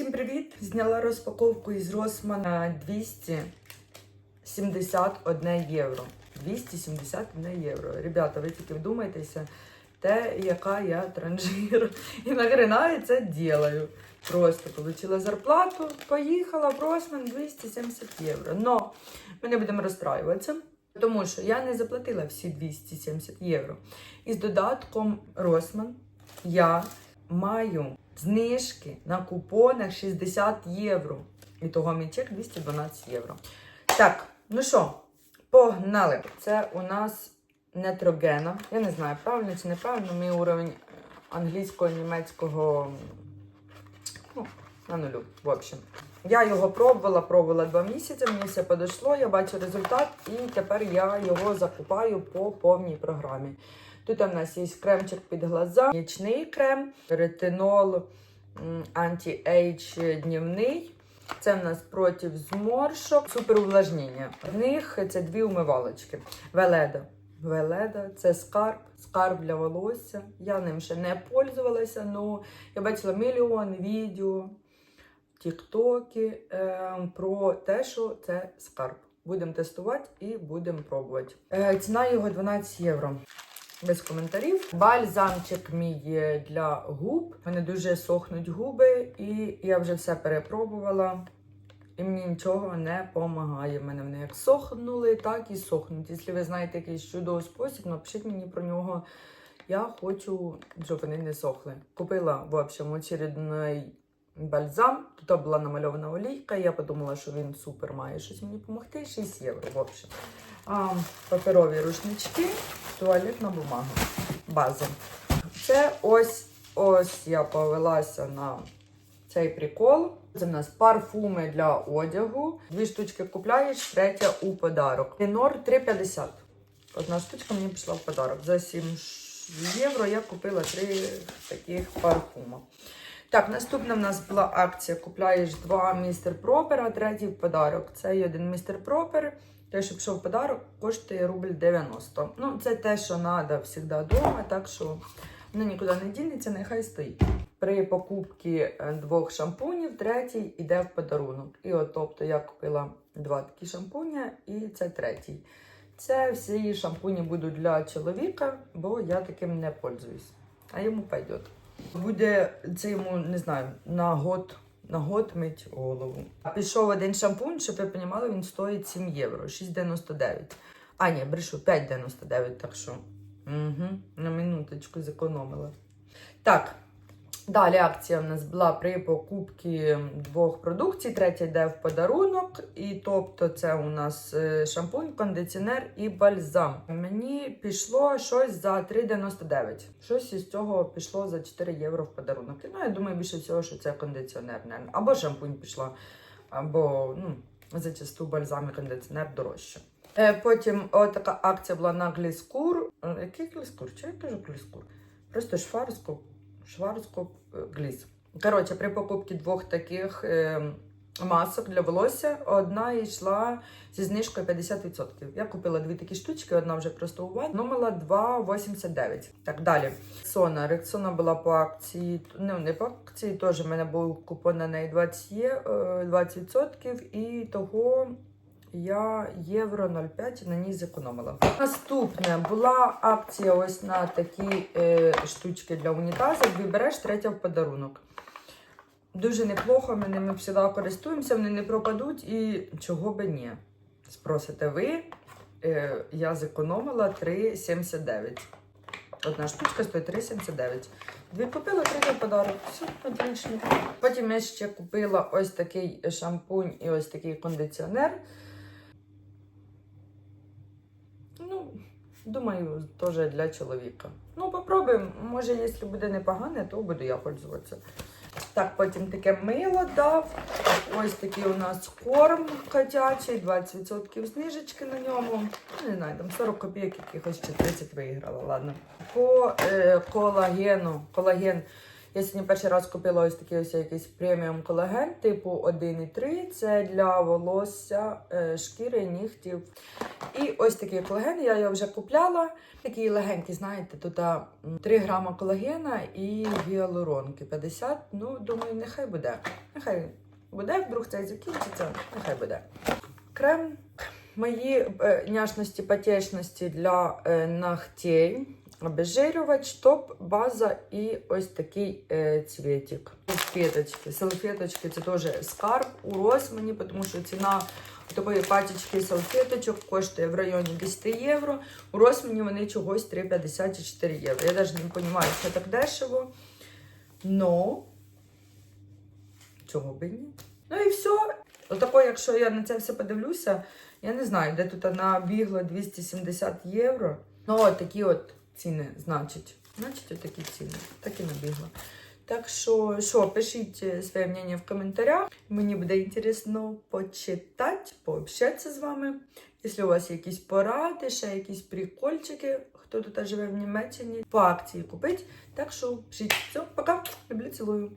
Всім привіт! Зняла розпаковку із Росмана 271 євро. 271 євро. Ребята, ви тільки вдумайтеся, те, яка я транжир. І нахрена я це ділаю. Просто отримала зарплату, поїхала в Росман 270 євро. Но ми не будемо розстраюватися. Тому що я не заплатила всі 270 євро. І з додатком Росман я маю знижки на купонах 60 євро. І того мій чек 212 євро. Так, ну що, погнали. Це у нас нетрогена. Я не знаю, правильно чи неправильно, мій уровень англійського, німецького ну, на нулю. В общем. Я його пробувала, пробувала два місяці, мені все подійшло, я бачу результат, і тепер я його закупаю по повній програмі. Тут у нас є кремчик під глаза, нічний крем, ретинол анті-ейдж днівний. Це в нас проти зморшок, суперувлажнення. В них це дві умивалочки. Веледа. Веледа це скарб, скарб для волосся. Я ним ще не пользувалася, але я бачила мільйон відео, тіктоки е, про те, що це скарб. Будемо тестувати і будемо пробувати. Е, ціна його 12 євро. Без коментарів. Бальзамчик мій для губ. У мене дуже сохнуть губи, і я вже все перепробувала. І мені нічого не допомагає. Мене вони як сохнули, так і сохнуть. Якщо ви знаєте якийсь чудовий спосіб, напишіть мені про нього. Я хочу, щоб вони не сохли. Купила, в общем, очередний бальзам. Тут була намальована олійка. Я подумала, що він супер має щось мені допомогти. 6 євро, в общем. А, паперові рушнички, туалетна бумага, база. Це ось ось я повелася на цей прикол. Це в нас парфуми для одягу. Дві штучки купляєш, третя у подарок. Тенор 3,50. Одна штучка мені пішла в подарок. За 7 євро я купила три таких парфума. Так, наступна в нас була акція. Купляєш два містер Пропер, а третій в подарок. Цей один містер Пропер. Те, що пішов подарок, коштує рубль 90. Ну, це те, що треба завжди вдома, так що воно нікуди не дінеться, нехай стоїть. При покупці е, двох шампунів, третій йде в подарунок. І от, тобто, я купила два такі шампуня, і це третій. Це всі шампуні будуть для чоловіка, бо я таким не пользуюсь. А йому пойдет. Буде це йому, не знаю, на год на год мить голову. Пішов один шампунь, щоб ви розуміли, він стоїть 7 євро, 6,99. А, ні, брешу, 5,99, так що угу, на минуточку зекономила. Так, далі акція в нас була при покупці двох продукцій, третя йде в подарунок. І тобто це у нас е, шампунь, кондиціонер і бальзам. Мені пішло щось за 3,99. Щось із цього пішло за 4 євро в подарунок. Ну, я думаю, більше всього, що це кондиціонер. наверно. Або шампунь пішла, або ну, зачасту бальзам і кондиціонер дорожче. Е, Потім така акція була на гліскур. Е, Який гліскур? Чи я кажу гліскур? Просто шварскоп, шварскоп е, гліз. Коротше, при покупці двох таких е, масок для волосся одна йшла зі знижкою 50%. Я купила дві такі штучки, одна вже просто у номила 2,89. Так, далі. Рексона. Рексона була по акції, ну не по акції, теж в мене був купон на неї 20 є, е, 20% і того я євро 0,5 на ній зекономила. Наступне була акція ось на такі е, штучки для унітазу. Дві береш, третя в подарунок. Дуже неплохо, ми ними завжди користуємося, вони не пропадуть і чого би ні. Спросите ви, е, я зекономила 3,79. Одна штучка стоїть 3,79. Дві купила, третя в подарок. Все, отлично. Потім я ще купила ось такий шампунь і ось такий кондиціонер. Ну, думаю, теж для чоловіка. Ну, попробуємо. Може, якщо буде непогане, то буду я пользуватися. Так, потім таке мило дав. Ось такий у нас корм котячий, 20% знижечки на ньому. Ну, Не знаю, там 40 копійок якихось чи 30 виграла, ладно. По е, колагену, колаген Я сьогодні перший раз купила ось такий ось якийсь преміум колаген, типу 1,3. Це для волосся, е, шкіри, нігтів. І ось такий колаген я його вже купляла. Такий легенький, знаєте, тут 3 грама колагена і гіалуронки 50. Ну, думаю, нехай буде. Нехай буде, вдруг це закінчиться, нехай буде. Крем. Мої е, няшності, потечності для е, ногтей. Обезжирювач, топ, база і ось такий е, цветик. Салфеточки. Салфеточки це теж скарб у Росмані, тому що ціна такої пачечки салфеточок коштує в районі 10 євро. У Росмані вони чогось 3,50 чи 4 євро. Я навіть не розумію, що так дешево. Но чого би ні? Ну і все. Отако, якщо я на це все подивлюся, я не знаю, де тут набігло 270 євро. Ну, от такі от ціни, значить. Значить, отакі ціни. Так і набігла. Так що, що, пишіть е, своє мнення в коментарях. Мені буде інтересно почитати, пообщатися з вами. Якщо у вас є якісь поради, ще якісь прикольчики, хто тут живе в Німеччині, по акції купить. Так що пишіть. Все, пока. Люблю, цілую.